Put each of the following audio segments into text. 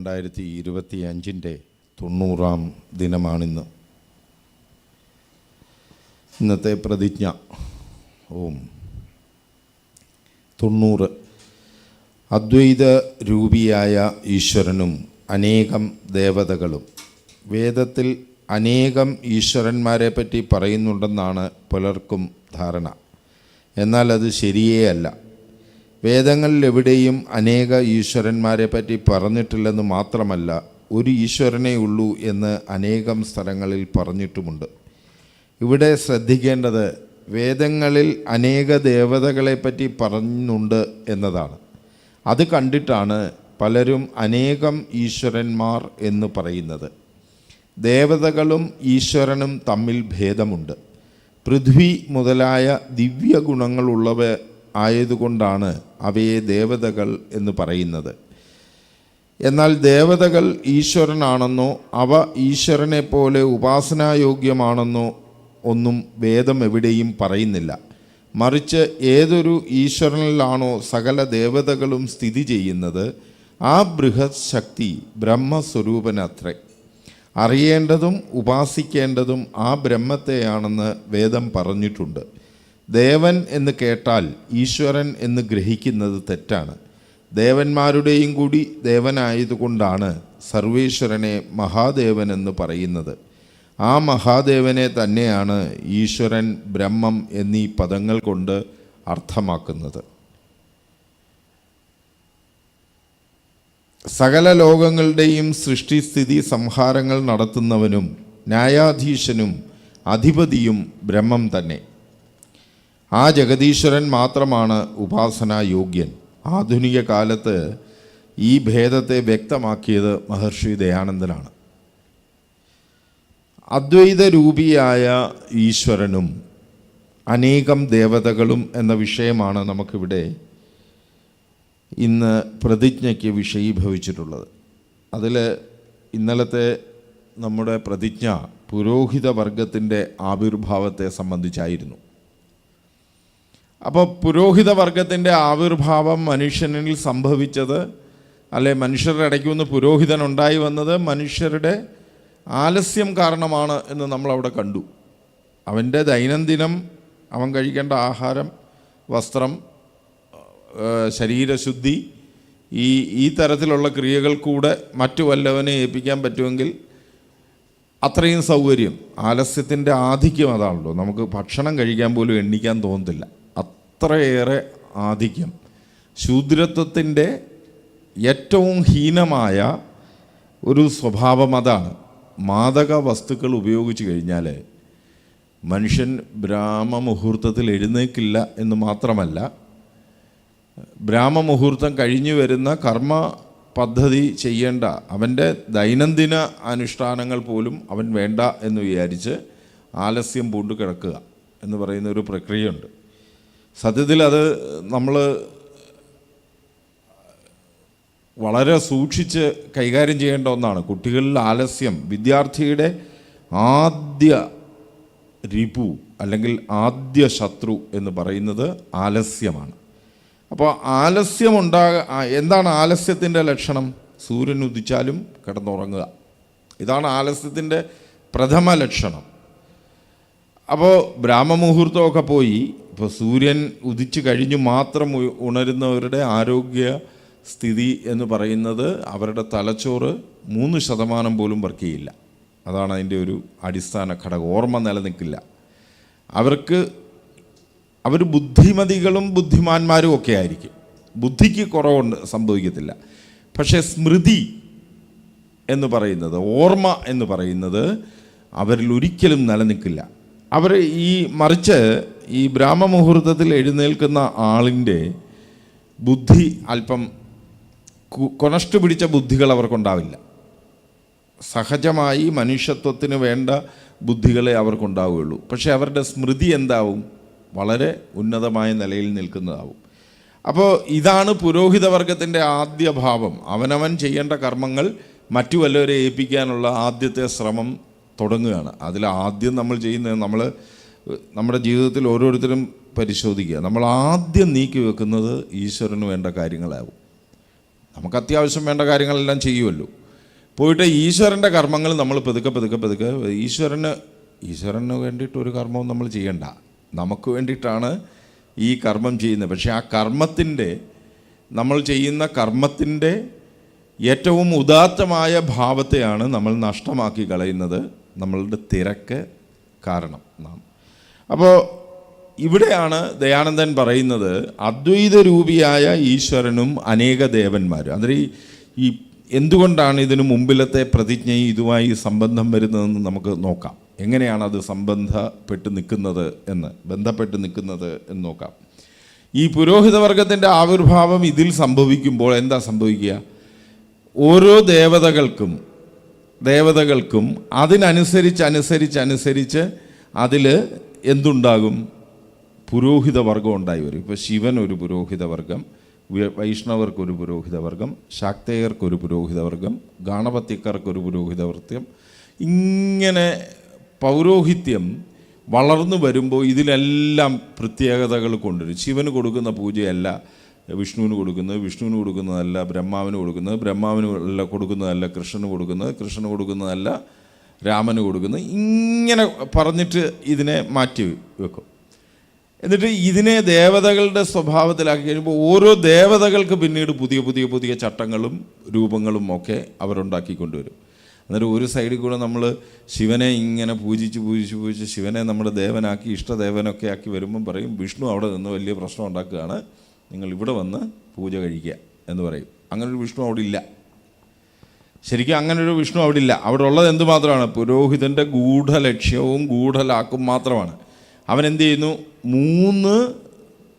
രണ്ടായിരത്തി ഇരുപത്തി അഞ്ചിന്റെ തൊണ്ണൂറാം ദിനമാണിന്ന്. ഇന്നത്തെ പ്രതിജ്ഞ. ഓം. തൊണ്ണൂറ്. അദ്വൈത രൂപിയായ ഈശ്വരനും അനേകം ദേവതകളും. വേദത്തിൽ അനേകം ഈശ്വരന്മാരെ പറ്റി പറയുന്നുണ്ടെന്നാണ് പലർക്കും ധാരണ. എന്നാൽ അത് ശരിയേ അല്ല. വേദങ്ങളിൽ എവിടെയും അനേക ഈശ്വരന്മാരെ പറ്റി പറഞ്ഞിട്ടില്ലെന്ന് മാത്രമല്ല ഒരു ഈശ്വരനേ ഉള്ളൂ എന്ന് അനേകം സ്ഥലങ്ങളിൽ പറഞ്ഞിട്ടുമുണ്ട്. ഇവിടെ ശ്രദ്ധിക്കേണ്ടത് വേദങ്ങളിൽ അനേക ദേവതകളെ പറ്റി പറയുന്നുണ്ട് എന്നതാണ്. അത് കണ്ടിട്ടാണ് പലരും അനേകം ഈശ്വരന്മാർ എന്ന് പറയുന്നത്. ദേവതകളും ഈശ്വരനും തമ്മിൽ ഭേദമുണ്ട്. പൃഥ്വി മുതലായ ദിവ്യ ഗുണങ്ങളുള്ളവ ആയതുകൊണ്ടാണ് അവയെ ദേവതകൾ എന്ന് പറയുന്നത്. എന്നാൽ ദേവതകൾ ഈശ്വരനാണെന്നോ അവ ഈശ്വരനെ പോലെ ഉപാസനായോഗ്യമാണെന്നോ ഒന്നും വേദം എവിടെയും പറയുന്നില്ല. മറിച്ച് ഏതൊരു ഈശ്വരനിലാണോ സകല ദേവതകളും സ്ഥിതി ചെയ്യുന്നത് ആ ബൃഹത് ശക്തി ബ്രഹ്മസ്വരൂപനത്രേ. അറിയേണ്ടതും ഉപാസിക്കേണ്ടതും ആ ബ്രഹ്മത്തെയാണെന്ന് വേദം പറഞ്ഞിട്ടുണ്ട്. ദേവൻ എന്ന് കേട്ടാൽ ഈശ്വരൻ എന്ന് ഗ്രഹിക്കുന്നത് തെറ്റാണ്. ദേവന്മാരുടെയും കൂടി ദേവനായതുകൊണ്ടാണ് സർവേശ്വരനെ മഹാദേവൻ എന്ന് പറയുന്നത്. ആ മഹാദേവനെ തന്നെയാണ് ഈശ്വരൻ ബ്രഹ്മം എന്നീ പദങ്ങൾ കൊണ്ട് അർത്ഥമാക്കുന്നത്. സകല ലോകങ്ങളുടെയും സൃഷ്ടിസ്ഥിതി സംഹാരങ്ങൾ നടത്തുന്നവനും ന്യായാധീശനും അധിപതിയും ബ്രഹ്മം തന്നെ. ആ ജഗദീശ്വരൻ മാത്രമാണ് ഉപാസനായോഗ്യൻ ആധുനിക കാലത്ത് ഈ ഭേദത്തെ വ്യക്തമാക്കിയത് മഹർഷി ദയാനന്ദനാണ്. അദ്വൈത രൂപിയായ ഈശ്വരനും അനേകം ദേവതകളും എന്ന വിഷയമാണ് നമുക്കിവിടെ ഇന്ന് പ്രതിജ്ഞയ്ക്ക് വിഷയീഭവിച്ചിട്ടുള്ളത്. അതിൽ ഇന്നലത്തെ നമ്മുടെ പ്രതിജ്ഞ പുരോഹിത വർഗത്തിന്റെ ആവിർഭാവത്തെ സംബന്ധിച്ചായിരുന്നു. അപ്പോൾ പുരോഹിത വർഗത്തിന്റെ ആവിർഭാവം മനുഷ്യനിൽ സംഭവിച്ചത് അല്ലെ മനുഷ്യരുടെ ഇടയ്ക്ക് നിന്ന് പുരോഹിതൻ ഉണ്ടായി വന്നത് മനുഷ്യരുടെ ആലസ്യം കാരണമാണ് എന്ന് നമ്മളവിടെ കണ്ടു. അവന്റെ ദൈനംദിനം അവൻ കഴിക്കേണ്ട ആഹാരം വസ്ത്രം ശരീരശുദ്ധി ഈ ഈ തരത്തിലുള്ള ക്രിയകൾ കൂടെ മറ്റു വല്ലവനെ ഏൽപ്പിക്കാൻ പറ്റുമെങ്കിൽ അത്രയും സൗകര്യം. ആലസ്യത്തിന്റെ ആധിക്യം അതാണല്ലോ. നമുക്ക് ഭക്ഷണം കഴിക്കാൻ പോലും എണ്ണിക്കാൻ തോന്നത്തില്ല. അത്രയേറെ ആധിക്യം. ശൂദ്രത്വത്തിന്റെ ഏറ്റവും ഹീനമായ ഒരു സ്വഭാവം അതാണ്. മാദക വസ്തുക്കൾ ഉപയോഗിച്ച് കഴിഞ്ഞാൽ മനുഷ്യൻ ബ്രാഹ്മമുഹൂർത്തത്തിൽ എഴുന്നേക്കില്ല എന്ന് മാത്രമല്ല ബ്രാഹ്മമുഹൂർത്തം കഴിഞ്ഞു വരുന്ന കർമ്മ പദ്ധതി ചെയ്യേണ്ട അവന്റെ ദൈനംദിന അനുഷ്ഠാനങ്ങൾ പോലും അവൻ വേണ്ട എന്ന് വിചാരിച്ച് ആലസ്യം പൂണ്ടു കിടക്കുക എന്ന് പറയുന്ന ഒരു പ്രക്രിയയുണ്ട്. സത്യത്തിൽ അത് നമ്മൾ വളരെ സൂക്ഷിച്ച് കൈകാര്യം ചെയ്യേണ്ട ഒന്നാണ്. കുട്ടികളിൽ ആലസ്യം വിദ്യാർത്ഥിയുടെ ആദ്യ രിപു അല്ലെങ്കിൽ ആദ്യ ശത്രു എന്ന് പറയുന്നത് ആലസ്യമാണ്. അപ്പോൾ ആലസ്യമുണ്ടാക എന്താണ് ആലസ്യത്തിന്റെ ലക്ഷണം? സൂര്യൻ ഉദിച്ചാലും കിടന്നുറങ്ങുക. ഇതാണ് ആലസ്യത്തിന്റെ പ്രഥമ ലക്ഷണം. അപ്പോൾ ബ്രാഹ്മമുഹൂർത്തമൊക്കെ പോയി ഇപ്പോൾ സൂര്യൻ ഉദിച്ചു കഴിഞ്ഞു മാത്രം ഉണരുന്നവരുടെ ആരോഗ്യ സ്ഥിതി എന്ന് പറയുന്നത് അവരുടെ തലച്ചോറ് മൂന്ന് ശതമാനം പോലും വർക്ക് ചെയ്യില്ല അതാണ് അതിന്റെ ഒരു അടിസ്ഥാന ഘടകം. ഓർമ്മ നിലനിൽക്കില്ല. അവർക്ക് അവർ ബുദ്ധിമതികളും ബുദ്ധിമാന്മാരും ഒക്കെ ആയിരിക്കും. ബുദ്ധിക്ക് കുറവുണ്ട് സംഭവിക്കത്തില്ല. പക്ഷേ സ്മൃതി എന്ന് പറയുന്നത് ഓർമ്മ എന്ന് പറയുന്നത് അവരിൽ ഒരിക്കലും നിലനിൽക്കില്ല. അവർ ഈ മറിച്ച് ഈ ബ്രാഹ്മമുഹൂർത്തത്തിൽ എഴുന്നേൽക്കുന്ന ആളിന്റെ ബുദ്ധി അല്പം കൊണഷ്ടു പിടിച്ച ബുദ്ധികൾ അവർക്കുണ്ടാവില്ല. സഹജമായി മനുഷ്യത്വത്തിന് വേണ്ട ബുദ്ധികളെ അവർക്കുണ്ടാവുകയുള്ളൂ. പക്ഷേ അവരുടെ സ്മൃതി എന്താവും? വളരെ ഉന്നതമായ നിലയിൽ നിൽക്കുന്നതാവും. അപ്പോൾ ഇതാണ് പുരോഹിത വർഗത്തിന്റെ ആദ്യ ഭാവം. അവനവൻ ചെയ്യേണ്ട കർമ്മങ്ങൾ മറ്റു വല്ലവരെ ഏൽപ്പിക്കാനുള്ള ആദ്യത്തെ ശ്രമം തുടങ്ങുകയാണ്. അതിൽ ആദ്യം നമ്മൾ ചെയ്യുന്നത് നമ്മൾ നമ്മുടെ ജീവിതത്തിൽ ഓരോരുത്തരും പരിശോധിക്കുക. നമ്മൾ ആദ്യം നീക്കി വെക്കുന്നത് ഈശ്വരന് വേണ്ട കാര്യങ്ങളാവും. നമുക്ക് അത്യാവശ്യം വേണ്ട കാര്യങ്ങളെല്ലാം ചെയ്യുമല്ലോ പോയിട്ട് ഈശ്വരന്റെ കർമ്മങ്ങൾ നമ്മൾ പതുക്കെ പതുക്കെ പതുക്കെ ഈശ്വരന് ഈശ്വരന് വേണ്ടിയിട്ട് ഒരു കർമ്മവും നമ്മൾ ചെയ്യണ്ട. നമുക്ക് വേണ്ടിയിട്ടാണ് ഈ കർമ്മം ചെയ്യുന്നത്. പക്ഷേ ആ കർമ്മത്തിന്റെ നമ്മൾ ചെയ്യുന്ന കർമ്മത്തിന്റെ ഏറ്റവും ഉദാത്തമായ ഭാവത്തെയാണ് നമ്മൾ നഷ്ടമാക്കി കളയുന്നത്. നമ്മളുടെ തിരക്ക് കാരണം നാം. അപ്പോൾ ഇവിടെയാണ് ദയാനന്ദൻ പറയുന്നത് അദ്വൈത രൂപിയായ ഈശ്വരനും അനേക ദേവന്മാരും. അതിൽ ഈ- എന്തുകൊണ്ടാണ് ഇതിനു മുമ്പിലത്തെ പ്രതിജ്ഞ ഇതുമായി സംബന്ധം വരുന്നതെന്ന് നമുക്ക് നോക്കാം. എങ്ങനെയാണ് അത് സംബന്ധപ്പെട്ട് നിൽക്കുന്നത് എന്ന് ബന്ധപ്പെട്ട് നിൽക്കുന്നത് എന്ന് നോക്കാം. ഈ പുരോഹിത വർഗത്തിന്റെ ആവിർഭാവം ഇതിൽ സംഭവിക്കുമ്പോൾ എന്താ സംഭവിക്കുക? ഓരോ ദേവതകൾക്കും ദേവതകൾക്കും അതിനനുസരിച്ച് അനുസരിച്ച് അനുസരിച്ച് അതിൽ എന്തുണ്ടാകും? പുരോഹിത വർഗം ഉണ്ടായി വരും. ഇപ്പോൾ ശിവൻ ഒരു പുരോഹിത വർഗം വൈഷ്ണവർക്കൊരു പുരോഹിത വർഗം ശാക്തേയർക്കൊരു പുരോഹിത വർഗം ഗാണപത്യക്കാർക്കൊരു പുരോഹിത വർഗം ഇങ്ങനെ പൗരോഹിത്യം വളർന്നു വരുമ്പോൾ ഇതിലെല്ലാം പ്രത്യേകതകൾ കൊണ്ടുവരും. ശിവന് കൊടുക്കുന്ന പൂജയല്ല വിഷ്ണുവിന് കൊടുക്കുന്നത്. വിഷ്ണുവിന് കൊടുക്കുന്നതല്ല ബ്രഹ്മാവിന് കൊടുക്കുന്നത്. ബ്രഹ്മാവിന് കൊടുക്കുന്നതല്ല കൃഷ്ണന് കൊടുക്കുന്നത്. കൃഷ്ണന് കൊടുക്കുന്നതല്ല രാമന് കൊടുക്കുന്നു. ഇങ്ങനെ പറഞ്ഞിട്ട് ഇതിനെ മാറ്റി വെക്കും. എന്നിട്ട് ഇതിനെ ദേവതകളുടെ സ്വഭാവത്തിലാക്കി കഴിയുമ്പോൾ ഓരോ ദേവതകൾക്ക് പിന്നീട് പുതിയ പുതിയ പുതിയ ചട്ടങ്ങളും രൂപങ്ങളും ഒക്കെ അവരുണ്ടാക്കിക്കൊണ്ടുവരും എന്നിട്ട് ഒരു സൈഡിൽ കൂടെ നമ്മൾ ശിവനെ ഇങ്ങനെ പൂജിച്ച് പൂജിച്ച് പൂജിച്ച് ശിവനെ നമ്മുടെ ദേവനാക്കി ഇഷ്ടദേവനൊക്കെ ആക്കി വരുമ്പം പറയും വിഷ്ണു അവിടെ നിന്ന് വലിയ പ്രശ്നം ഉണ്ടാക്കുകയാണ്. നിങ്ങൾ ഇവിടെ വന്ന് പൂജ കഴിക്കുക എന്ന് പറയും. അങ്ങനൊരു വിഷ്ണു അവിടെ ഇല്ല. ശരിക്കും അങ്ങനൊരു വിഷ്ണു അവിടെ ഇല്ല അവിടെ ഉള്ളത് എന്തുമാത്രമാണ്? പുരോഹിതന്റെ ഗൂഢലക്ഷ്യവും ഗൂഢലാക്കും മാത്രമാണ്. അവൻ എന്ത് ചെയ്യുന്നു? മൂന്ന്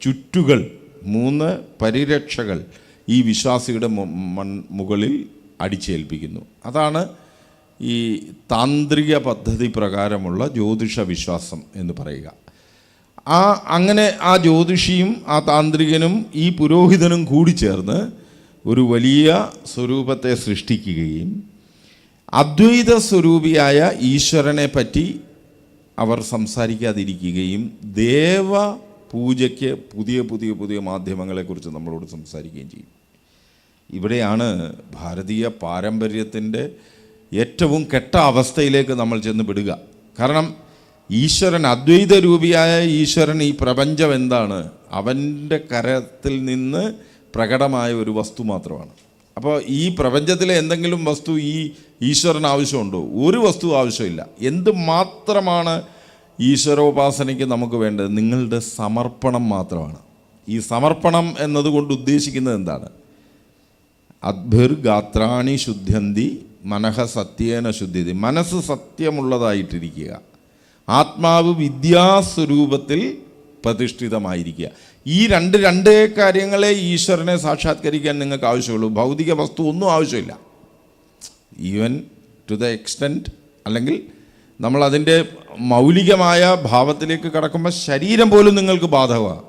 ചുറ്റുകൾ മൂന്ന് പരിരക്ഷകൾ ഈ വിശ്വാസിയുടെ മുകളിൽ അടിച്ചേൽപ്പിക്കുന്നു. അതാണ് ഈ താന്ത്രിക പദ്ധതി പ്രകാരമുള്ള ജ്യോതിഷ വിശ്വാസം എന്ന് പറയുക. ആ അങ്ങനെ ആ ജ്യോതിഷിയും ആ താന്ത്രികനും ഈ പുരോഹിതനും കൂടി ചേർന്ന് ഒരു വലിയ സ്വരൂപത്തെ സൃഷ്ടിക്കുകയും അദ്വൈത സ്വരൂപിയായ ഈശ്വരനെ പറ്റി അവർ സംസാരിക്കാതിരിക്കുകയും ദേവ പൂജയ്ക്ക് പുതിയ പുതിയ പുതിയ മാധ്യമങ്ങളെക്കുറിച്ച് നമ്മളോട് സംസാരിക്കുകയും ചെയ്യും. ഇവിടെയാണ് ഭാരതീയ പാരമ്പര്യത്തിന്റെ ഏറ്റവും കെട്ട അവസ്ഥയിലേക്ക് നമ്മൾ ചെന്ന് വിടുക കാരണം ഈശ്വരൻ അദ്വൈത രൂപിയായ ഈശ്വരൻ ഈ പ്രപഞ്ചം എന്താണ്? അവന്റെ കരത്തിൽ നിന്ന് പ്രകടമായ ഒരു വസ്തു മാത്രമാണ്. അപ്പോൾ ഈ പ്രപഞ്ചത്തിലെ എന്തെങ്കിലും വസ്തു ഈ ഈശ്വരന് ആവശ്യമുണ്ടോ? ഒരു വസ്തു ആവശ്യമില്ല. എന്ത് മാത്രമാണ് ഈശ്വരോപാസനയ്ക്ക് നമുക്ക് വേണ്ടത്? നിങ്ങളുടെ സമർപ്പണം മാത്രമാണ്. ഈ സമർപ്പണം എന്നതുകൊണ്ട് ഉദ്ദേശിക്കുന്നത് എന്താണ്? അദ്ഭുർ ഗാത്രാണി ശുദ്ധ്യന്തി മനഃ സത്യേന ശുദ്ധ്യതി. മനസ്സ് സത്യമുള്ളതായിട്ടിരിക്കുക. ആത്മാവ് വിദ്യാസ്വരൂപത്തിൽ പ്രതിഷ്ഠിതമായിരിക്കുക. ഈ രണ്ട് രണ്ട് കാര്യങ്ങളെ ഈശ്വരനെ സാക്ഷാത്കരിക്കാൻ നിങ്ങൾക്ക് ആവശ്യമുള്ളൂ. ഭൗതിക വസ്തു ഒന്നും ആവശ്യമില്ല. ഈവൻ ടു ദ എക്സ്റ്റെന്റ് അല്ലെങ്കിൽ നമ്മൾ അതിന്റെ മൗലികമായ ഭാവത്തിലേക്ക് കടക്കുമ്പോൾ ശരീരം പോലും നിങ്ങൾക്ക് ബാധകമാണ്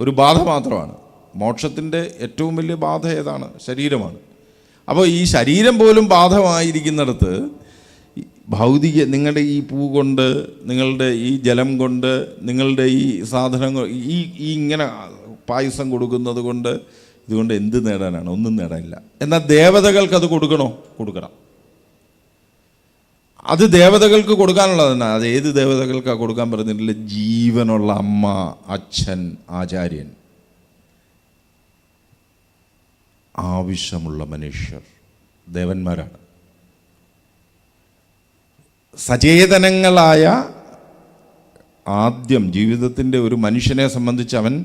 ഒരു ബാധ മാത്രമാണ്. മോക്ഷത്തിന്റെ ഏറ്റവും വലിയ ബാധ ഏതാണ്? ശരീരമാണ്. അപ്പോൾ ഈ ശരീരം പോലും ബാധമായിരിക്കുന്നിടത്ത് ഭൗതിക നിങ്ങളുടെ ഈ പൂ കൊണ്ട് നിങ്ങളുടെ ഈ ജലം കൊണ്ട് നിങ്ങളുടെ ഈ സാധനങ്ങൾ ഈ ഈ ഇങ്ങനെ പായസം കൊടുക്കുന്നത് കൊണ്ട് ഇതുകൊണ്ട് എന്ത് നേടാനാണ്? ഒന്നും നേടാനില്ല. എന്നാൽ ദേവതകൾക്ക് അത് കൊടുക്കണോ? കൊടുക്കണം. അത് ദേവതകൾക്ക് കൊടുക്കാനുള്ളത് തന്നെ അത് ഏത് ദേവതകൾക്കാണ് കൊടുക്കാൻ പറഞ്ഞിട്ടില്ല ജീവനുള്ള അമ്മ അച്ഛൻ ആചാര്യൻ. ആവശ്യമുള്ള മനുഷ്യർ ദേവന്മാരാണ്. സചേതനങ്ങളായ ആദ്യം ജീവിതത്തിന്റെ ഒരു മനുഷ്യനെ സംബന്ധിച്ച് അവൻ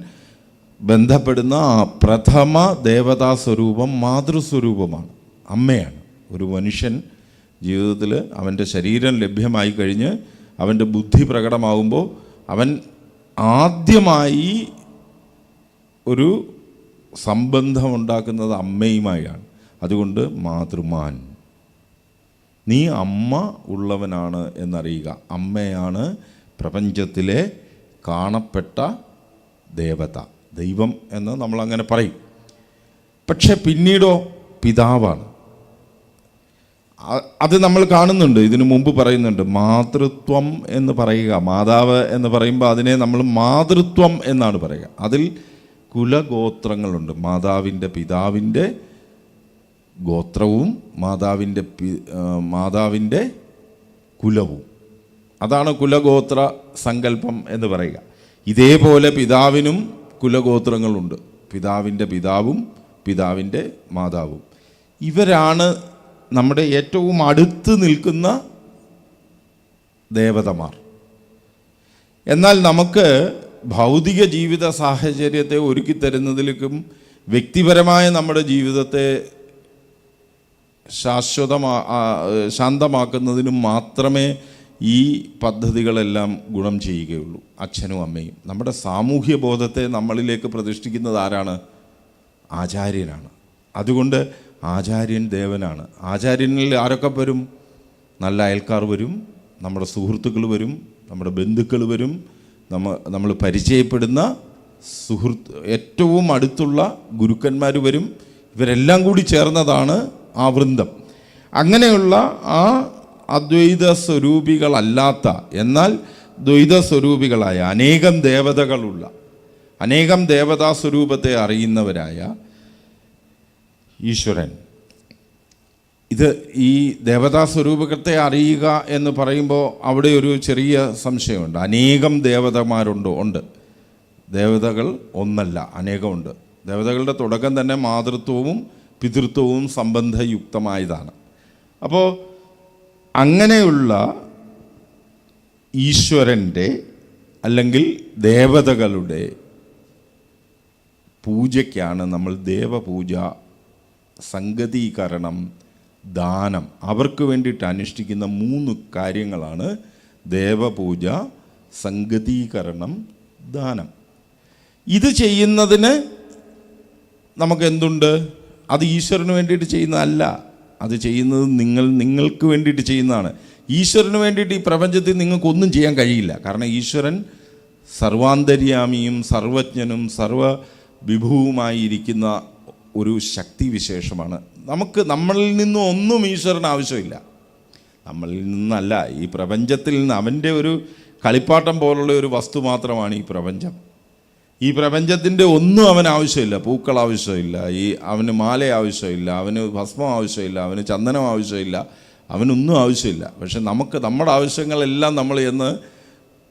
ബന്ധപ്പെടുന്ന പ്രഥമ ദേവതാ സ്വരൂപം മാതൃസ്വരൂപമാണ്. അമ്മയാണ്. ഒരു മനുഷ്യൻ ജീവിതത്തിൽ അവന്റെ ശരീരം ലഭ്യമായി കഴിഞ്ഞ് അവന്റെ ബുദ്ധി പ്രകടമാകുമ്പോൾ അവൻ ആദ്യമായി ഒരു സംബന്ധമുണ്ടാക്കുന്നത് അമ്മയുമായാണ്. അതുകൊണ്ട് മാതൃമാൻ. നീ അമ്മ ഉള്ളവനാണ് എന്നറിയുക. അമ്മയാണ് പ്രപഞ്ചത്തിലെ കാണപ്പെട്ട ദേവത. ദൈവം എന്ന് നമ്മളങ്ങനെ പറയും. പക്ഷെ പിന്നീടോ പിതാവാണ്. അത് നമ്മൾ കാണുന്നുണ്ട്. ഇതിനു മുമ്പ് പറയുന്നുണ്ട് മാതൃത്വം എന്ന് പറയുക. മാതാവ് എന്ന് പറയുമ്പോൾ അതിനെ നമ്മൾ മാതൃത്വം എന്നാണ് പറയുക. അതിൽ കുലഗോത്രങ്ങളുണ്ട്. മാതാവിന്റെ പിതാവിന്റെ ഗോത്രവും മാതാവിന്റെ മാതാവിന്റെ കുലവും. അതാണ് കുലഗോത്ര സങ്കല്പം എന്ന് പറയുക. ഇതേപോലെ പിതാവിനും കുലഗോത്രങ്ങളുണ്ട്. പിതാവിന്റെ പിതാവും പിതാവിന്റെ മാതാവും. ഇവരാണ് നമ്മുടെ ഏറ്റവും അടുത്ത് നിൽക്കുന്ന ദേവതമാർ. എന്നാൽ നമുക്ക് ഭൗതിക ജീവിത സാഹചര്യത്തെ ഒരുക്കി തരുന്നതിലേക്കും വ്യക്തിപരമായ നമ്മുടെ ജീവിതത്തെ ശാശ്വതമാ ശാന്തമാക്കുന്നതിനും മാത്രമേ ഈ പദ്ധതികളെല്ലാം ഗുണം ചെയ്യുകയുള്ളൂ. അച്ഛനും അമ്മയും. നമ്മുടെ സാമൂഹ്യ ബോധത്തെ നമ്മളിലേക്ക് പ്രതിഷ്ഠിക്കുന്നത് ആരാണ്? ആചാര്യനാണ് അതുകൊണ്ട് ആചാര്യൻ ദേവനാണ്. ആചാര്യനിൽ ആരൊക്കെ വരും? നല്ല അയൽക്കാർ വരും നമ്മുടെ സുഹൃത്തുക്കൾ വരും നമ്മുടെ ബന്ധുക്കൾ വരും. നമ്മ നമ്മൾ പരിചയപ്പെടുന്ന സുഹൃത്ത് ഏറ്റവും അടുത്തുള്ള ഗുരുക്കന്മാർ വരും. ഇവരെല്ലാം കൂടി ചേർന്നതാണ് ആ വൃന്ദം. അങ്ങനെയുള്ള ആ അദ്വൈത സ്വരൂപികളല്ലാത്ത എന്നാൽ ദ്വൈത സ്വരൂപികളായ അനേകം ദേവതകളുള്ള അനേകം ദേവതാ സ്വരൂപത്തെ അറിയുന്നവരായ ഈശ്വരൻ. ഇത് ഈ ദേവതാ സ്വരൂപത്തെ അറിയുക എന്ന് പറയുമ്പോൾ അവിടെ ഒരു ചെറിയ സംശയമുണ്ട്. അനേകം ദേവതമാരുണ്ട് ഉണ്ട്. ദേവതകൾ ഒന്നല്ല അനേകമുണ്ട് ദേവതകളുടെ തുടക്കം തന്നെ മാതൃത്വവും പിതൃത്വവും സംബന്ധയുക്തമായതാണ്. അപ്പോൾ അങ്ങനെയുള്ള ഈശ്വരന്റെ അല്ലെങ്കിൽ ദേവതകളുടെ പൂജയ്ക്കാണ് നമ്മൾ ദേവപൂജ സംഗതീകരണം ദാനം. അവർക്ക് വേണ്ടിയിട്ട് അനുഷ്ഠിക്കുന്ന മൂന്ന് കാര്യങ്ങളാണ് ദേവപൂജ സംഗതീകരണം ദാനം. ഇത് ചെയ്യുന്നതിന് നമുക്ക് എന്തുണ്ട്? അത് ഈശ്വരന് വേണ്ടിയിട്ട് ചെയ്യുന്നതല്ല. അത് ചെയ്യുന്നത് നിങ്ങൾ നിങ്ങൾക്ക് വേണ്ടിയിട്ട് ചെയ്യുന്നതാണ്. ഈശ്വരന് വേണ്ടിയിട്ട് ഈ പ്രപഞ്ചത്തിൽ നിങ്ങൾക്കൊന്നും ചെയ്യാൻ കഴിയില്ല. കാരണം ഈശ്വരൻ സർവാന്തര്യാമിയും സർവജ്ഞനും സർവ വിഭുവുമായിരിക്കുന്ന ഒരു ശക്തി വിശേഷമാണ്. നമുക്ക് നമ്മളിൽ നിന്നും ഒന്നും ഈശ്വരന് ആവശ്യമില്ല. നമ്മളിൽ നിന്നല്ല. ഈ പ്രപഞ്ചത്തിൽ നിന്ന് അവന്റെ ഒരു കളിപ്പാട്ടം പോലുള്ള ഒരു വസ്തു മാത്രമാണ് ഈ പ്രപഞ്ചം. ഈ പ്രപഞ്ചത്തിന്റെ ഒന്നും അവൻ ആവശ്യമില്ല. പൂക്കൾ ആവശ്യമില്ല. ഈ അവന് മാല ആവശ്യമില്ല. അവന് ഭസ്മം ആവശ്യമില്ല. അവന് ചന്ദനം ആവശ്യമില്ല. അവനൊന്നും ആവശ്യമില്ല. പക്ഷെ നമുക്ക് നമ്മുടെ ആവശ്യങ്ങളെല്ലാം നമ്മൾ എന്ന്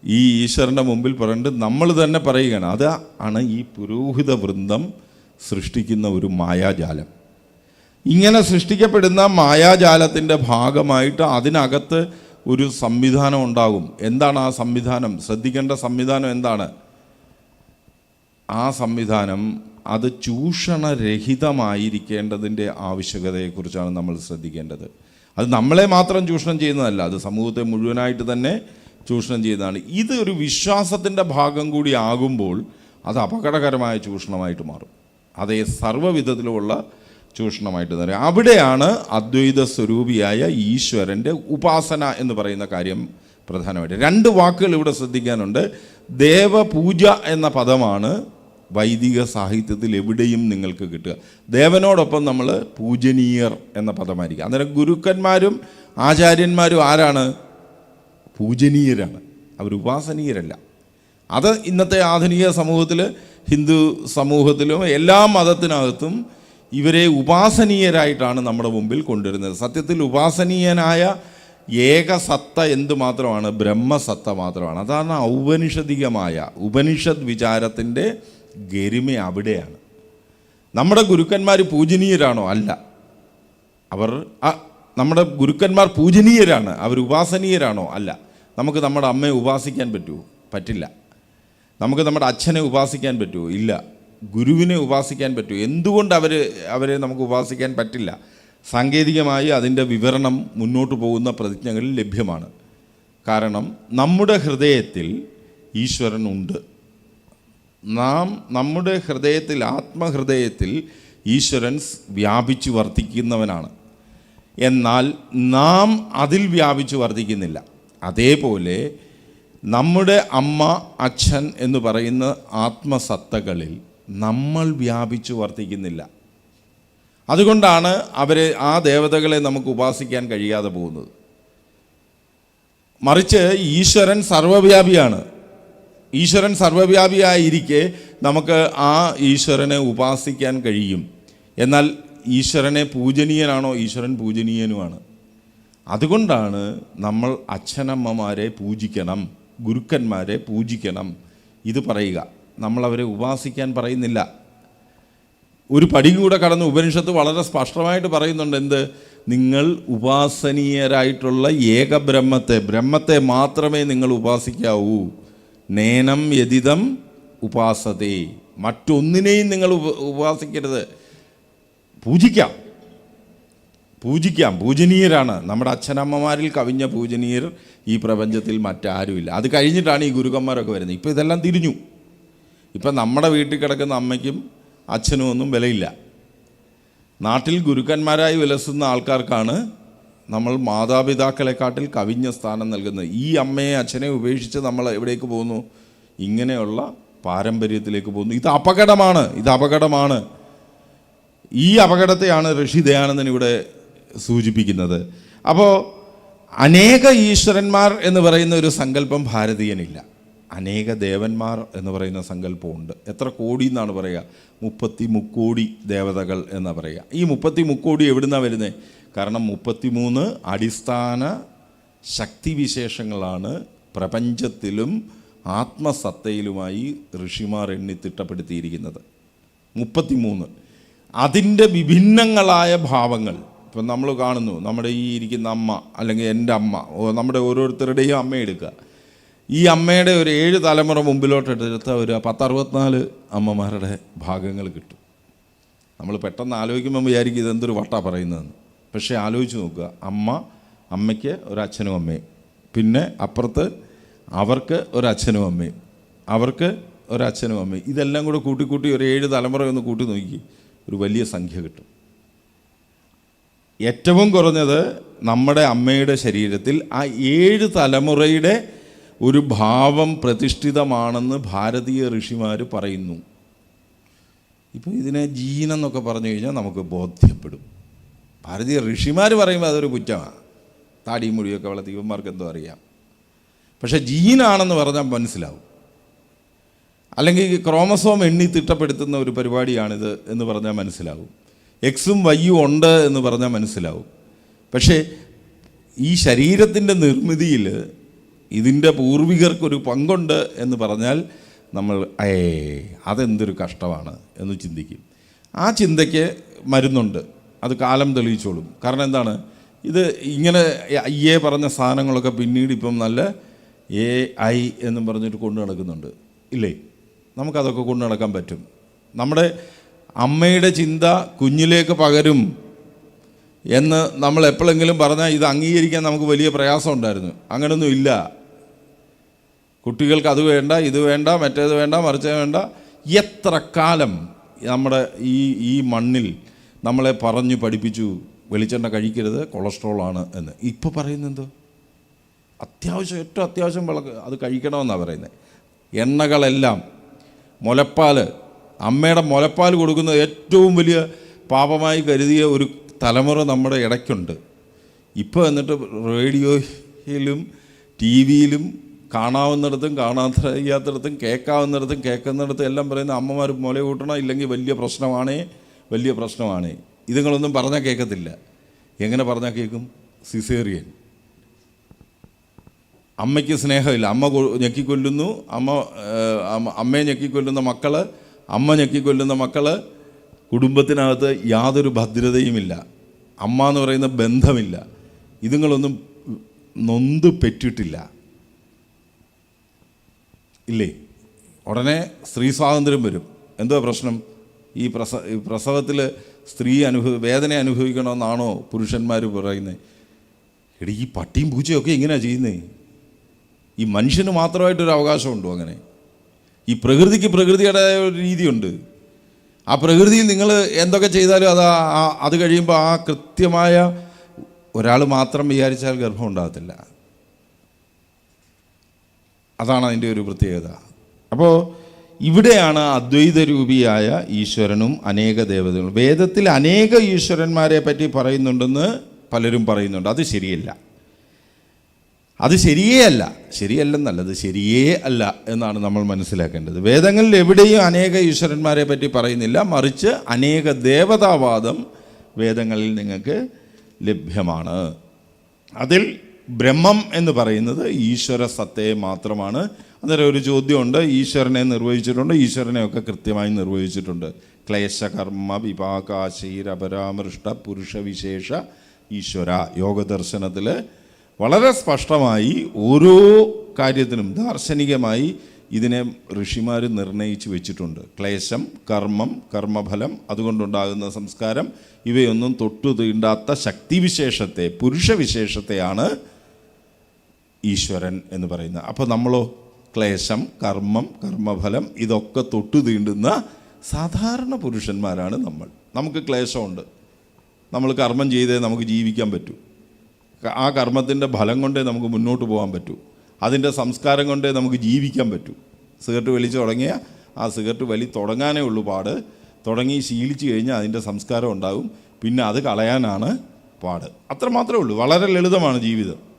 ഈ ഈശ്വരന്റെ മുമ്പിൽ പറഞ്ഞിട്ട് നമ്മൾ തന്നെ പറയുകയാണ്. അത് ആണ് ഈ പുരോഹിത വൃന്ദം സൃഷ്ടിക്കുന്ന ഒരു മായാജാലം. ഇങ്ങനെ സൃഷ്ടിക്കപ്പെടുന്ന മായാജാലത്തിന്റെ ഭാഗമായിട്ട് അതിനകത്ത് ഒരു സംവിധാനം ഉണ്ടാകും. എന്താണ് ആ സംവിധാനം? ശ്രദ്ധിക്കേണ്ട സംവിധാനം എന്താണ്? ആ സംവിധാനം അത് ചൂഷണരഹിതമായിരിക്കേണ്ടതിന്റെ ആവശ്യകതയെക്കുറിച്ചാണ് നമ്മൾ ശ്രദ്ധിക്കേണ്ടത്. അത് നമ്മളെ മാത്രം ചൂഷണം ചെയ്യുന്നതല്ല അത് സമൂഹത്തെ മുഴുവനായിട്ട് തന്നെ ചൂഷണം ചെയ്യുന്നതാണ്. ഇത് ഒരു വിശ്വാസത്തിന്റെ ഭാഗം കൂടി ആകുമ്പോൾ അത് അപകടകരമായ ചൂഷണമായിട്ട് മാറും. അതേ സർവവിധത്തിലുമുള്ള ചൂഷണമായിട്ട് തന്നെ അവിടെയാണ് അദ്വൈത സ്വരൂപിയായ ഈശ്വരന്റെ ഉപാസന എന്ന് പറയുന്ന കാര്യം പ്രധാനമായിട്ട്. രണ്ട് വാക്കുകൾ ഇവിടെ ശ്രദ്ധിക്കാനുണ്ട്. ദേവപൂജ എന്ന പദമാണ് വൈദിക സാഹിത്യത്തിൽ എവിടെയും നിങ്ങൾക്ക് കിട്ടുക. ദേവനോടൊപ്പം നമ്മൾ പൂജനീയർ എന്ന പദമായിരിക്കും. അന്നേരം ഗുരുക്കന്മാരും ആചാര്യന്മാരും ആരാണ്? പൂജനീയരാണ്. അവർ ഉപാസനീയരല്ല. അത് ഇന്നത്തെ ആധുനിക സമൂഹത്തിൽ ഹിന്ദു സമൂഹത്തിലും എല്ലാ മതത്തിനകത്തും ഇവരെ ഉപാസനീയരായിട്ടാണ് നമ്മുടെ മുമ്പിൽ കൊണ്ടുവരുന്നത്. സത്യത്തിൽ ഉപാസനീയനായ ഏകസത്ത എന്തുമാത്രമാണ്? ബ്രഹ്മസത്ത മാത്രമാണ്. അതാണ് ഔപനിഷദികമായ ഉപനിഷത് വിചാരത്തിന്റെ ഗരിമ അവിടെയാണ്. നമ്മുടെ ഗുരുക്കന്മാർ പൂജനീയരാണോ? അല്ല. അവർ നമ്മുടെ ഗുരുക്കന്മാർ പൂജനീയരാണ്. അവർ ഉപാസനീയരാണോ? അല്ല. നമുക്ക് നമ്മുടെ അമ്മയെ ഉപാസിക്കാൻ പറ്റുമോ പറ്റില്ല. നമുക്ക് നമ്മുടെ അച്ഛനെ ഉപാസിക്കാൻ പറ്റുമോ ഇല്ല. ഗുരുവിനെ ഉപാസിക്കാൻ പറ്റുമോ എന്തുകൊണ്ട് അവർ അവരെ നമുക്ക് ഉപാസിക്കാൻ പറ്റില്ല? സാങ്കേതികമായി അതിന്റെ വിവരണം മുന്നോട്ട് പോകുന്ന പ്രതിജ്ഞകളിൽ ലഭ്യമാണ്. കാരണം നമ്മുടെ ഹൃദയത്തിൽ ഈശ്വരൻ ഉണ്ട് നാം നമ്മുടെ ഹൃദയത്തിൽ ആത്മഹൃദയത്തിൽ ഈശ്വരൻ വ്യാപിച്ചു വർദ്ധിക്കുന്നവനാണ് എന്നാൽ നാം അതിൽ വ്യാപിച്ചു വർദ്ധിക്കുന്നില്ല അതേപോലെ നമ്മുടെ അമ്മ അച്ഛൻ എന്ന് പറയുന്ന ആത്മസത്തകളിൽ നമ്മൾ വ്യാപിച്ചു വർദ്ധിക്കുന്നില്ല അതുകൊണ്ടാണ് അവരെ ആ ദേവതകളെ നമുക്ക് ഉപാസിക്കാൻ കഴിയാതെ പോകുന്നത്. മറിച്ച് ഈശ്വരൻ സർവവ്യാപിയാണ്. ഈശ്വരൻ സർവവ്യാപിയായിരിക്കെ നമുക്ക് ആ ഈശ്വരനെ ഉപാസിക്കാൻ കഴിയും. എന്നാൽ ഈശ്വരനെ പൂജനീയനാണോ? ഈശ്വരൻ പൂജനീയനുമാണ്. അതുകൊണ്ടാണ് നമ്മൾ അച്ഛനമ്മമാരെ പൂജിക്കണം ഗുരുക്കന്മാരെ പൂജിക്കണം. ഇത് പറയുക. നമ്മളവരെ ഉപാസിക്കാൻ പറയുന്നില്ല. ഒരു പടി കൂടെ കടന്ന് ഉപനിഷത്ത് വളരെ സ്പഷ്ടമായിട്ട് പറയുന്നുണ്ട് എന്ത്? നിങ്ങൾ ഉപാസനീയരായിട്ടുള്ള ഏകബ്രഹ്മത്തെ ബ്രഹ്മത്തെ മാത്രമേ നിങ്ങൾ ഉപാസിക്കാവൂ. നേനം യതിതം ഉപാസതേ. മറ്റൊന്നിനെയും നിങ്ങൾ ഉപ- ഉപാസിക്കരുത് പൂജിക്കാം. പൂജിക്കാം. പൂജനീയരാണ്. നമ്മുടെ അച്ഛനമ്മമാരിൽ കവിഞ്ഞ പൂജനീയർ ഈ പ്രപഞ്ചത്തിൽ മറ്റാരുമില്ല. അത് കഴിഞ്ഞിട്ടാണ് ഈ ഗുരുക്കന്മാരൊക്കെ വരുന്നത്. ഇപ്പോൾ ഇതെല്ലാം തിരിഞ്ഞു. ഇപ്പം നമ്മുടെ വീട്ടിൽ കിടക്കുന്ന അമ്മയ്ക്കും അച്ഛനും ഒന്നും വിലയില്ല. നാട്ടിൽ ഗുരുക്കന്മാരായി വിലസുന്ന ആൾക്കാർക്കാണ് നമ്മൾ മാതാപിതാക്കളെക്കാട്ടിൽ കവിഞ്ഞ സ്ഥാനം നൽകുന്നത് ഈ അമ്മയെ അച്ഛനെ ഉപേക്ഷിച്ച് നമ്മൾ എവിടേക്ക് പോകുന്നു? ഇങ്ങനെയുള്ള പാരമ്പര്യത്തിലേക്ക് പോകുന്നു. ഇത് അപകടമാണ്. ഇത് അപകടമാണ്. ഈ അപകടത്തെയാണ് ഋഷി ദയാനന്ദൻ ഇവിടെ സൂചിപ്പിക്കുന്നത്. അപ്പോൾ അനേക ഈശ്വരന്മാർ എന്ന് പറയുന്ന ഒരു സങ്കല്പം ഭാരതീയനില്ല. അനേക ദേവന്മാർ എന്ന് പറയുന്ന സങ്കല്പമുണ്ട്. എത്ര കോടി എന്നാണ് പറയുക? മുപ്പത്തി മുക്കോടി ദേവതകൾ എന്ന് പറയുക. ഈ മുപ്പത്തി മുക്കോടി എവിടുന്നാണ് വരുന്നത് കാരണം മുപ്പത്തിമൂന്ന് അടിസ്ഥാന ശക്തിവിശേഷങ്ങളാണ് പ്രപഞ്ചത്തിലും ആത്മസത്തയിലുമായി ഋഷിമാർ എണ്ണി തിട്ടപ്പെടുത്തിയിരിക്കുന്നത്. മുപ്പത്തിമൂന്ന്. അതിന്റെ വിഭിന്നങ്ങളായ ഭാവങ്ങൾ. ഇപ്പം നമ്മൾ കാണുന്നു നമ്മുടെ ഈ ഇരിക്കുന്ന അമ്മ അല്ലെങ്കിൽ എന്റെ അമ്മ നമ്മുടെ ഓരോരുത്തരുടെയും അമ്മ എടുക്കുക. ഈ അമ്മയുടെ ഒരു ഏഴ് തലമുറ മുമ്പിലോട്ട് എടുത്ത ഒരു പത്തറുപത്തിനാല് അമ്മമാരുടെ ഭാഗങ്ങൾ കിട്ടും. നമ്മൾ പെട്ടെന്ന് ആലോചിക്കുമ്പോൾ വിചാരിക്കും ഇതെന്തൊരു വട്ട പറയുന്നതെന്ന്. പക്ഷേ ആലോചിച്ച് നോക്കുക. അമ്മ അമ്മയ്ക്ക് ഒരു അച്ഛനും അമ്മയും. പിന്നെ അപ്പുറത്ത് അവർക്ക് ഒരു അച്ഛനും അമ്മയും. അവർക്ക് ഒരു അച്ഛനും അമ്മയും. ഇതെല്ലാം കൂടെ കൂട്ടി കൂട്ടി ഒരു ഏഴ് തലമുറ ഒന്ന് കൂട്ടി നോക്കി ഒരു വലിയ സംഖ്യ കിട്ടും. ഏറ്റവും കുറഞ്ഞത് നമ്മുടെ അമ്മയുടെ ശരീരത്തിൽ ആ ഏഴ് തലമുറയുടെ ഒരു ഭാവം പ്രതിഷ്ഠിതമാണെന്ന് ഭാരതീയ ഋഷിമാർ പറയുന്നു. ഇപ്പോൾ ഇതിനെ ജീനെന്നൊക്കെ പറഞ്ഞു കഴിഞ്ഞാൽ നമുക്ക് ബോധ്യപ്പെടും. ഭാരതീയ ഋഷിമാർ പറയുമ്പോൾ അതൊരു കുറ്റമാണ്. താടിയും മുടിയൊക്കെ വളർത്തി ഇവന്മാർക്ക് എന്തോ അറിയാം. പക്ഷേ ജീനാണെന്ന് പറഞ്ഞാൽ മനസ്സിലാവും. അല്ലെങ്കിൽ ക്രോമസോം എണ്ണി തിട്ടപ്പെടുത്തുന്ന ഒരു പരിപാടിയാണിത് എന്ന് പറഞ്ഞാൽ മനസ്സിലാവും. എക്സും വൈയും ഉണ്ട് എന്ന് പറഞ്ഞാൽ മനസ്സിലാവും. പക്ഷേ ഈ ശരീരത്തിന്റെ നിർമ്മിതിയിൽ ഇതിന്റെ പൂർവികർക്കൊരു പങ്കുണ്ട് എന്ന് പറഞ്ഞാൽ നമ്മൾ ഏ അതെന്തൊരു കഷ്ടമാണ് എന്ന് ചിന്തിക്കും. ആ ചിന്തയ്ക്ക് മരുന്നുണ്ട്. അത് കാലം തെളിയിച്ചോളും. കാരണം എന്താണ്? ഇത് ഇങ്ങനെ അയ്യേ പറഞ്ഞ സാധനങ്ങളൊക്കെ പിന്നീട് ഇപ്പം നല്ല എ ഐ എന്നും പറഞ്ഞിട്ട് കൊണ്ടു നടക്കുന്നുണ്ട്. ഇല്ലേ? നമുക്കതൊക്കെ കൊണ്ടു നടക്കാൻ പറ്റും. നമ്മുടെ അമ്മയുടെ ചിന്ത കുഞ്ഞിലേക്ക് പകരും എന്ന് നമ്മൾ എപ്പോഴെങ്കിലും പറഞ്ഞാൽ ഇത് അംഗീകരിക്കാൻ നമുക്ക് വലിയ പ്രയാസം ഉണ്ടായിരുന്നു. അങ്ങനൊന്നും ഇല്ല. കുട്ടികൾക്ക് അത് വേണ്ട ഇത് വേണ്ട മറ്റേത് വേണ്ട മറിച്ചത് വേണ്ട. എത്ര കാലം നമ്മുടെ ഈ ഈ മണ്ണിൽ നമ്മളെ പറഞ്ഞു പഠിപ്പിച്ചു വെളിച്ചെണ്ണ കഴിക്കരുത് കൊളസ്ട്രോൾ ആണ് എന്ന്. ഇപ്പോൾ പറയുന്നെന്തോ? അത്യാവശ്യം ഏറ്റവും അത്യാവശ്യം വിളക്ക് അത് കഴിക്കണമെന്നാണ് പറയുന്നത് എണ്ണകളെല്ലാം മുലപ്പാൽ അമ്മയുടെ മുലപ്പാൽ കൊടുക്കുന്ന ഏറ്റവും വലിയ പാപമായി കരുതിയ ഒരു തലമുറ നമ്മുടെ ഇടയ്ക്കുണ്ട്. ഇപ്പോൾ എന്നിട്ട് റേഡിയോയിലും ടി വിയിലും കാണാവുന്നിടത്തും കാണാത്തയ്യാത്തിടത്തും കേൾക്കാവുന്നിടത്തും കേൾക്കുന്നിടത്തും എല്ലാം പറയുന്ന അമ്മമാർ മുല കൂട്ടണം ഇല്ലെങ്കിൽ വലിയ പ്രശ്നമാണേ വലിയ പ്രശ്നമാണ്. ഇതുങ്ങളൊന്നും പറഞ്ഞാൽ കേൾക്കത്തില്ല എങ്ങനെ പറഞ്ഞാൽ കേൾക്കും സിസേറിയൻ. അമ്മയ്ക്ക് സ്നേഹമില്ല. അമ്മ ഞെക്കിക്കൊല്ലുന്നു. അമ്മ അമ്മയെ ഞെക്കിക്കൊല്ലുന്ന മക്കൾ അമ്മ ഞെക്കിക്കൊല്ലുന്ന മക്കൾ കുടുംബത്തിനകത്ത് യാതൊരു ഭദ്രതയുമില്ല. അമ്മ എന്ന് പറയുന്ന ബന്ധമില്ല. ഇതുങ്ങളൊന്നും നൊന്ത് പെറ്റിട്ടില്ല. ഇല്ലേ? ഉടനെ സ്ത്രീ സ്വാതന്ത്ര്യം വരും. എന്തുവാ പ്രശ്നം? ഈ പ്രസ പ്രസവത്തിൽ സ്ത്രീ അനുഭവ വേദന അനുഭവിക്കണമെന്നാണോ പുരുഷന്മാർ പറയുന്നത് എടി ഈ പട്ടിയും പൂച്ചയൊക്കെ ഇങ്ങനെയാണ് ചെയ്യുന്നത് ഈ മനുഷ്യന് മാത്രമായിട്ടൊരു അവകാശമുണ്ടോ അങ്ങനെ? ഈ പ്രകൃതിക്ക് പ്രകൃതിയുടെ ഒരു രീതിയുണ്ട്. ആ പ്രകൃതിയിൽ നിങ്ങൾ എന്തൊക്കെ ചെയ്താലും അത് അത് കഴിയുമ്പോൾ ആ കൃത്യമായ ഒരാൾ മാത്രം വിചാരിച്ചാൽ ഗർഭം ഉണ്ടാകത്തില്ല അതാണ് അതിന്റെ ഒരു പ്രത്യേകത. അപ്പോൾ ഇവിടെയാണ് അദ്വൈത രൂപിയായ ഈശ്വരനും അനേക ദേവതകളും. വേദത്തിൽ അനേക ഈശ്വരന്മാരെ പറ്റി പറയുന്നുണ്ടെന്ന് പലരും പറയുന്നുണ്ട്. അത് ശരിയല്ല. അത് ശരിയേ അല്ല. ശരിയല്ലെന്നല്ലത് ശരിയേ അല്ല എന്നാണ് നമ്മൾ മനസ്സിലാക്കേണ്ടത്. വേദങ്ങളിൽ എവിടെയും അനേക ഈശ്വരന്മാരെ പറ്റി പറയുന്നില്ല. മറിച്ച് അനേക ദേവതാവാദം വേദങ്ങളിൽ നിങ്ങൾക്ക് ലഭ്യമാണ്. അതിൽ ബ്രഹ്മം എന്ന് പറയുന്നത് ഈശ്വര സത്തയെ മാത്രമാണ്. അന്നേരം ഒരു ചോദ്യമുണ്ട് ഈശ്വരനെ നിർവഹിച്ചിട്ടുണ്ട് ഈശ്വരനെയൊക്കെ കൃത്യമായി നിർവഹിച്ചിട്ടുണ്ട്. ക്ലേശകർമ്മ വിപാകാശീരപരാമൃഷ്ട പുരുഷവിശേഷ ഈശ്വര. യോഗദർശനത്തിൽ വളരെ സ്പഷ്ടമായി ഓരോ കാര്യത്തിനും ദാർശനികമായി ഇതിനെ ഋഷിമാർ നിർണയിച്ച് വെച്ചിട്ടുണ്ട്. ക്ലേശം കർമ്മം കർമ്മഫലം അതുകൊണ്ടുണ്ടാകുന്ന സംസ്കാരം ഇവയൊന്നും തൊട്ടു തീണ്ടാത്ത ശക്തിവിശേഷത്തെ പുരുഷവിശേഷത്തെയാണ് ഈശ്വരൻ എന്ന് പറയുന്നത്. അപ്പോൾ നമ്മളോ ക്ലേശം കർമ്മം കർമ്മഫലം ഇതൊക്കെ തൊട്ടു തീണ്ടുന്ന സാധാരണ പുരുഷന്മാരാണ് നമ്മൾ. നമുക്ക് ക്ലേശമുണ്ട്. നമ്മൾ കർമ്മം ചെയ്തേ നമുക്ക് ജീവിക്കാൻ പറ്റൂ. ആ കർമ്മത്തിന്റെ ഫലം കൊണ്ടേ നമുക്ക് മുന്നോട്ട് പോകാൻ പറ്റൂ. അതിന്റെ സംസ്കാരം കൊണ്ടേ നമുക്ക് ജീവിക്കാൻ പറ്റൂ. സിഗരറ്റ് വലിച്ചു തുടങ്ങിയ ആ സിഗരറ്റ് വലി തുടങ്ങാനേ ഉള്ളൂ പാട്. തുടങ്ങി ശീലിച്ചു കഴിഞ്ഞാൽ അതിന്റെ സംസ്കാരം ഉണ്ടാകും. പിന്നെ അത് കളയാനാണ് പാട്. അത്ര മാത്രമേ ഉള്ളൂ. വളരെ ലളിതമാണ് ജീവിതം.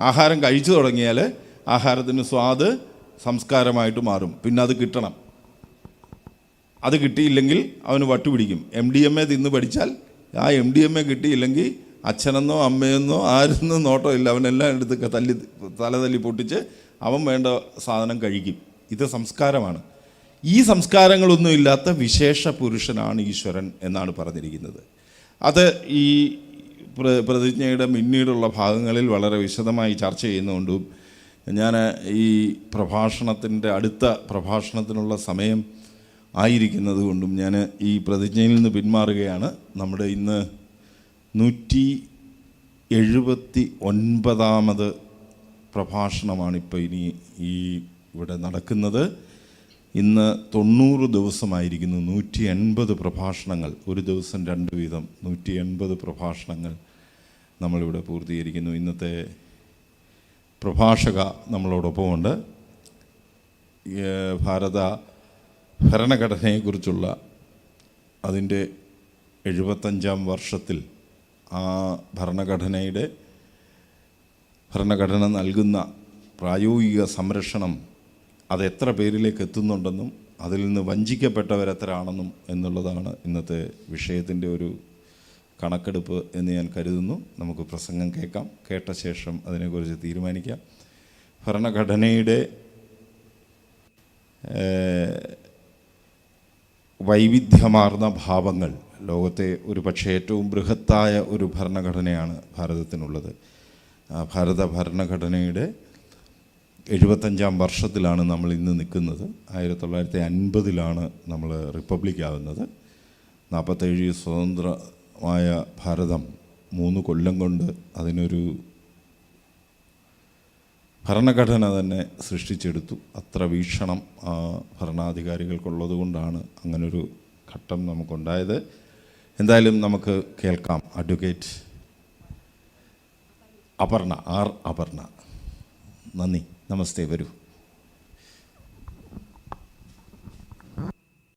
ആഹാരം കഴിച്ചു തുടങ്ങിയാൽ ആഹാരത്തിന് സ്വാദ് സംസ്കാരമായിട്ട് മാറും. പിന്നെ അത് കിട്ടണം. അത് കിട്ടിയില്ലെങ്കിൽ അവന് വട്ടുപിടിക്കും എം ഡി എം എ തിന്ന് പഠിച്ചാൽ ആ എം ഡി എം എ കിട്ടിയില്ലെങ്കിൽ അച്ഛനെന്നോ അമ്മയെന്നോ ആരെന്നോ നോട്ടോ ഇല്ല. അവനെല്ലാം എടുത്ത് തല്ലി തല തല്ലി പൊട്ടിച്ച് അവൻ വേണ്ട സാധനം കഴിക്കും. ഇത് സംസ്കാരമാണ്. ഈ സംസ്കാരങ്ങളൊന്നും ഇല്ലാത്ത വിശേഷ പുരുഷനാണ് ഈശ്വരൻ എന്നാണ് പറഞ്ഞിരിക്കുന്നത്. അത് ഈ പ്ര- പ്രതിജ്ഞയുടെ പിന്നീടുള്ള ഭാഗങ്ങളിൽ വളരെ വിശദമായി ചർച്ച ചെയ്യുന്നതുകൊണ്ടും ഞാൻ ഈ പ്രഭാഷണത്തിന്റെ അടുത്ത പ്രഭാഷണത്തിനുള്ള സമയം ആയിരിക്കുന്നത് കൊണ്ടും ഞാൻ ഈ പ്രതിജ്ഞയിൽ നിന്ന് പിന്മാറുകയാണ്. നമ്മുടെ ഇന്ന് നൂറ്റി എഴുപത്തി ഒൻപതാമത് പ്രഭാഷണമാണ് ഇപ്പോൾ ഇനി ഈ ഇവിടെ നടക്കുന്നത്. ഇന്ന് തൊണ്ണൂറ് ദിവസമായിരിക്കുന്നു. നൂറ്റി എൺപത് പ്രഭാഷണങ്ങൾ. ഒരു ദിവസം രണ്ട് വീതം. നൂറ്റി എൺപത് പ്രഭാഷണങ്ങൾ നമ്മളിവിടെ പൂർത്തീകരിക്കുന്നു. ഇന്നത്തെ പ്രഭാഷക നമ്മളോടൊപ്പമുണ്ട്. ഭാരത ഭരണഘടനയെക്കുറിച്ചുള്ള അതിന്റെ എഴുപത്തഞ്ചാം വർഷത്തിൽ ആ ഭരണഘടനയുടെ ഭരണഘടന നൽകുന്ന പ്രായോഗിക സംരക്ഷണം അത് എത്ര പേരിലേക്ക് എത്തുന്നുണ്ടെന്നും അതിൽ നിന്ന് വഞ്ചിക്കപ്പെട്ടവരെത്രയാണെന്നും എന്നുള്ളതാണ് ഇന്നത്തെ വിഷയത്തിന്റെ ഒരു കണക്കെടുപ്പ് എന്ന് ഞാൻ കരുതുന്നു. നമുക്ക് പ്രസംഗം കേൾക്കാം. കേട്ട ശേഷം അതിനെക്കുറിച്ച് തീരുമാനിക്കാം. ഭരണഘടനയുടെ വൈവിധ്യമാർന്ന ഭാവങ്ങൾ. ലോകത്തെ ഒരു പക്ഷേ ഏറ്റവും ബൃഹത്തായ ഒരു ഭരണഘടനയാണ് ഭാരതത്തിനുള്ളത്. ഭാരത ഭരണഘടനയുടെ എഴുപത്തഞ്ചാം വർഷത്തിലാണ് നമ്മൾ ഇന്ന് നിൽക്കുന്നത്. ആയിരത്തി തൊള്ളായിരത്തി അൻപതിലാണ് നമ്മൾ റിപ്പബ്ലിക് നാൽപ്പത്തേഴ് നാൽപ്പത്തേഴ് സ്വതന്ത്രമായ ഭാരതം മൂന്ന് കൊല്ലം കൊണ്ട് അതിനൊരു ഭരണഘടന തന്നെ സൃഷ്ടിച്ചെടുത്തു. അത്ര വീക്ഷണം ഭരണാധികാരികൾക്കുള്ളത് കൊണ്ടാണ് അങ്ങനൊരു ഘട്ടം നമുക്കുണ്ടായത്. എന്തായാലും നമുക്ക് കേൾക്കാം. Advocate Aparna R Aparna. നന്ദി. നമസ്തേ. വരൂ.